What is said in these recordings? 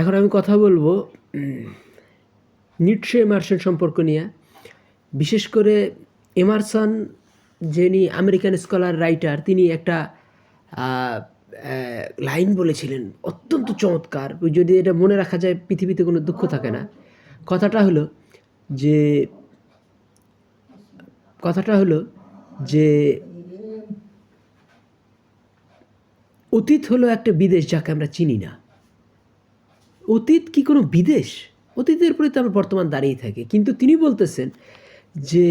এখন আমি কথা বলব নিটশে এমারসন সম্পর্ক নিয়ে। বিশেষ করে এমারসন যিনি আমেরিকান স্কলার, রাইটার, তিনি একটা লাইন বলেছিলেন, অত্যন্ত চমৎকার। যদি এটা মনে রাখা যায়, পৃথিবীতে কোনো দুঃখ থাকে না। কথাটা হলো যে, কথাটা হলো যে, অতীত হলো একটা বিদেশ যাকে আমরা চিনি না। অতীত কি কোনো বিদেশ? অতীতের প্রতি তো আমরা বর্তমান দাঁড়িয়ে থাকি। কিন্তু তিনি বলতেছেন যে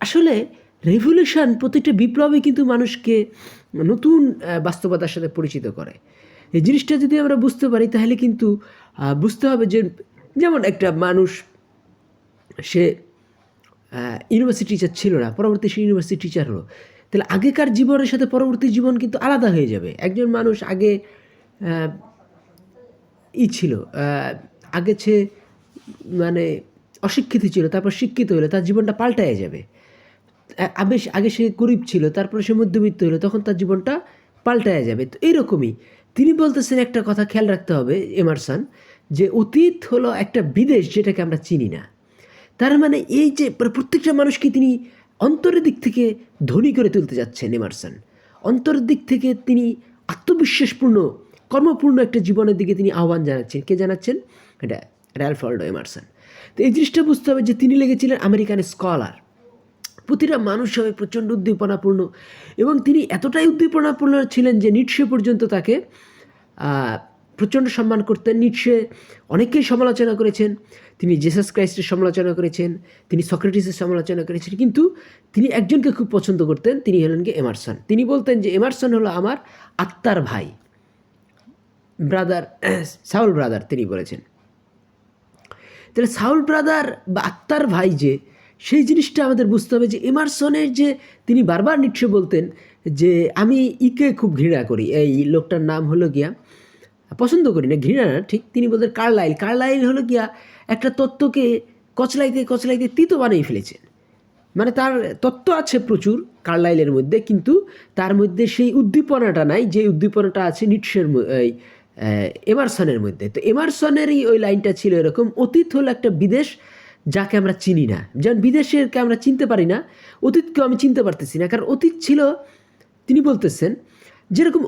আসলে রেভলিউশন প্রতিটা বিপ্লবে কিন্তু মানুষকে নতুন বাস্তবতার সাথে পরিচিত করে। এই জিনিসটা যদি আমরা বুঝতে পারি, তাহলে কিন্তু বুঝতে হবে যে যেমন একটা মানুষ, সে ইউনিভার্সিটি টিচার ছিল না, পরবর্তী সে ইউনিভার্সিটি টিচার হলো। তাহলে আগেকার জীবনের সাথে পরবর্তী জীবন কিন্তু আলাদা হয়ে যাবে। একজন মানুষ আগে ছিল আগে সে মানে অশিক্ষিত ছিল, তারপর শিক্ষিত হলো তার জীবনটা পাল্টায় যাবে। আগে আগে সে গরিব ছিল, তারপরে সে মধ্যবিত্ত হলো তখন তার জীবনটা পাল্টায় যাবে। তো এইরকমই। তিনি বলতেছেন একটা কথা খেয়াল রাখতে হবে, এমারসন, যে অতীত হলো একটা বিদেশ যেটাকে আমরা চিনি না। তার মানে এই যে প্রত্যেকটা মানুষকে তিনি অন্তরের দিক থেকে ধনী করে তুলতে যাচ্ছেন, এমারসন। অন্তরের দিক থেকে তিনি আত্মবিশ্বাসপূর্ণ কর্মপূর্ণ একটা জীবনের দিকে তিনি আহ্বান জানাচ্ছেন। কে জানাচ্ছেন? এটা র্যালফল্ডো এমারসন। তো এই জিনিসটা বুঝতে হবে যে তিনি লেগেছিলেন আমেরিকান স্কলার। প্রতিটা মানুষ হবে প্রচণ্ড উদ্দীপনাপূর্ণ এবং তিনি এতটাই উদ্দীপনাপূর্ণ ছিলেন যে নিটসে পর্যন্ত তাকে প্রচণ্ড সম্মান করতেন। নিটসে অনেকেই সমালোচনা করেছেন। তিনি জেসাস ক্রাইস্টের সমালোচনা করেছেন। তিনি সক্রেটিসের সমালোচনা করেছেন। কিন্তু তিনি একজনকে খুব পছন্দ করতেন, তিনি হলেন কি এমারসন। তিনি বলতেন যে এমারসন হলো আমার আত্মার ভাই। ব্রাদার, সাউল ব্রাদার তিনি বলেছেন। তাহলে সাউল ব্রাদার বা আত্মার ভাই যে, সেই জিনিসটা আমাদের বুঝতে হবে যে, এমারসনের যে তিনি বারবার নিশ্চয় বলতেন যে, আমি ইকে খুব ঘৃণা করি। এই লোকটার নাম হলো গিয়া, পছন্দ করি না, ঘৃণা না, ঠিক তিনি বলতেন কার্লাইল। কার্লাইল হলো গিয়া একটা তত্ত্বকে কচলাইতে কচলাইতে তিতো বানিয়ে ফেলেছেন। মানে তার তত্ত্ব আছে প্রচুর কার্লাইলের মধ্যে, কিন্তু তার মধ্যে সেই উদ্দীপনাটা নাই, যে উদ্দীপনাটা আছে নিটসের এমারসনের মধ্যে। তো এমারসনেরই ওই লাইনটা ছিল এরকম, অতীত হলো একটা বিদেশ যাকে আমরা চিনি না। যেমন বিদেশেরকে আমরা চিনতে পারি না অতীতকে আমি চিনতে পারতেছি না। কারণ অতীত ছিল, তিনি বলতেছেন, যেরকম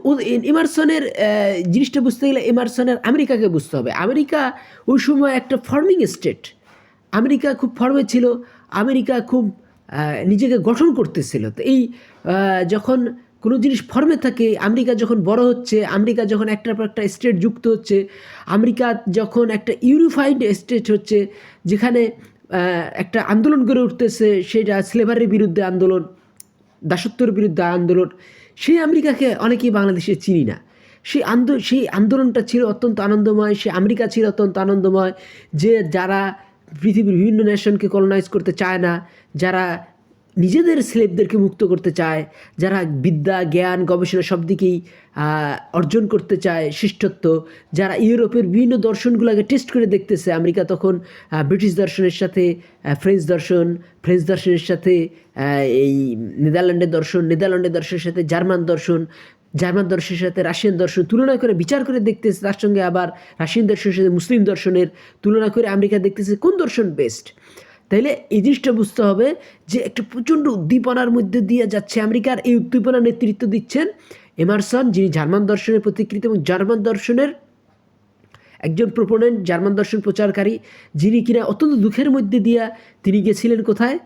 এমারসনের জিনিসটা বুঝতে গেলে এমারসনের আমেরিকাকে বুঝতে হবে। আমেরিকা ওই সময় একটা ফর্মিং স্টেট আমেরিকা খুব ফর্মে ছিল, আমেরিকা খুব নিজেকে গঠন করতেছিল। তো এই যখন কোনো জিনিস ফর্মে থাকে, আমেরিকা যখন বড় হচ্ছে, আমেরিকা যখন একটার পর একটা স্টেট যুক্ত হচ্ছে, আমেরিকা যখন একটা ইউনিফাইড স্টেট হচ্ছে, যেখানে একটা আন্দোলন গড়ে উঠতেছে, সেটা স্লেভারের বিরুদ্ধে আন্দোলন, দাসত্বের বিরুদ্ধে আন্দোলন, সেই আমেরিকাকে অনেকেই বাংলাদেশে চিনি না। সেই আন্দো, সেই আন্দোলনটা ছিল অত্যন্ত আনন্দময় সে আমেরিকা ছিল অত্যন্ত আনন্দময়, যে যারা পৃথিবীর বিভিন্ন নেশনকে কলোনাইজ করতে চায় না, যারা নিজেদের স্লেবদেরকে মুক্ত করতে চায়, যারা বিদ্যা, জ্ঞান, গবেষণা সব দিকেই অর্জন করতে চায় শিষ্টত্ব যারা ইউরোপের বিভিন্ন দর্শনগুলোকে টেস্ট করে দেখতেছে, আমেরিকা তখন ব্রিটিশ দর্শনের সাথে ফ্রেঞ্চ দর্শন, ফ্রেঞ্চ দর্শনের সাথে এই নেদারল্যান্ডের দর্শন, নেদারল্যান্ডের দর্শনের সাথে জার্মান দর্শন, জার্মান দর্শনের সাথে রাশিয়ান দর্শন তুলনা করে বিচার করে দেখতেছে, তার সঙ্গে আবার রাশিয়ান দর্শনের সাথে মুসলিম দর্শনের তুলনা করে আমেরিকা দেখতেছে কোন দর্শন বেস্ট তাইলে এই জিনিসটা বুঝতে হবে যে একটা প্রচণ্ড উদ্দীপনার মধ্যে দিয়ে যাচ্ছে আমেরিকার এই উদ্দীপনার নেতৃত্ব দিচ্ছেন এমারসন, যিনি জার্মান দর্শনের প্রতিকৃত এবং জার্মান দর্শনের একজন প্রোপোনেন্ট, জার্মান দর্শন প্রচারকারী, যিনি কিনা অত্যন্ত দুঃখের মধ্যে দিয়া তিনি গেছিলেন কোথায়?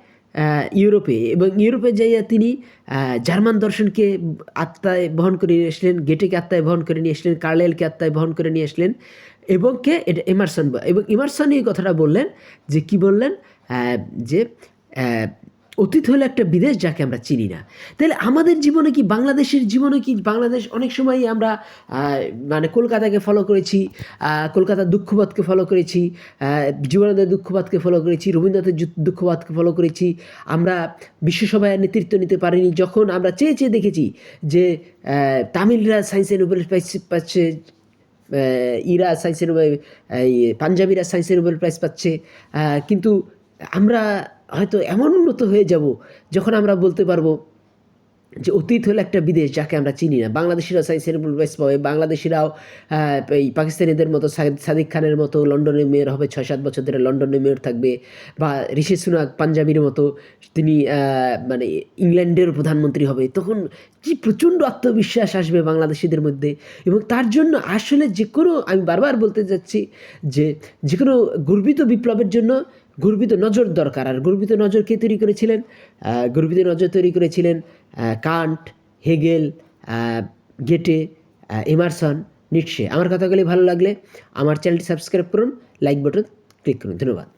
ইউরোপে। এবং ইউরোপে যাইয়া তিনি জার্মান দর্শনকে আত্মায় বহন করে নিয়ে আসলেন, গেটেকে আত্মায় বহন করে নিয়ে আসলেন, কার্লেলকে আত্মায় বহন করে নিয়ে আসলেন, এবং কে? এটা এমারসন। এবং এমারসন এই কথাটা বললেন যে কি বললেন? যে অতীত হলো একটা বিদেশ যাকে আমরা চিনি না। তাহলে আমাদের জীবনে কি বাংলাদেশের জীবনে কি বাংলাদেশ অনেক সময়ই আমরা মানে কলকাতাকে ফলো করেছি কলকাতার দুঃখবাদকে ফলো করেছি জীবনানন্দের দুঃখবাদকে ফলো করেছি, রবীন্দ্রনাথের দুঃখবাদকে ফলো করেছি, আমরা বিশ্বসভায় নেতৃত্ব নিতে পারিনি, যখন আমরা চেয়ে চেয়ে দেখেছি যে তামিলরা সায়েন্সে নোবেল পাচ্ছে ইরা সায়েন্সের নোবেল পাঞ্জাবিরা সায়েন্সের নোবেল প্রাইজ পাচ্ছে কিন্তু আমরা হয়তো এমন উন্নত হয়ে যাব যখন আমরা বলতে পারব যে অতীত হলো একটা বিদেশ যাকে আমরা চিনি না। বাংলাদেশিরাও সাই বেস পাবে, বাংলাদেশিরাও এই পাকিস্তানিদের মতো সাদ- সাদিক খানের মতো লন্ডনের মেয়র হবে ছয় সাত বছর ধরে লন্ডনের মেয়র থাকবে বা ঋষি সুনাক পাঞ্জাবির মতো তিনি মানে ইংল্যান্ডের প্রধানমন্ত্রী হবে। তখন কি প্রচণ্ড আত্মবিশ্বাস আসবে বাংলাদেশিদের মধ্যে এবং তার জন্য আসলে যে কোনো, আমি বারবার বলতে যাচ্ছি যে যে কোনো গর্বিত বিপ্লবের জন্য গর্বিত নজর দরকার। আর গর্বিত নজর কে তৈরি করেছিলেন? গর্বিত নজর তৈরি করেছিলেন Kant, Hegel Goethe Emerson, Nietzsche. আমার কথাগুলি ভালো লাগলে আমার চ্যানেলটি সাবস্ক্রাইব করুন, লাইক বাটন ক্লিক করুন। ধন্যবাদ।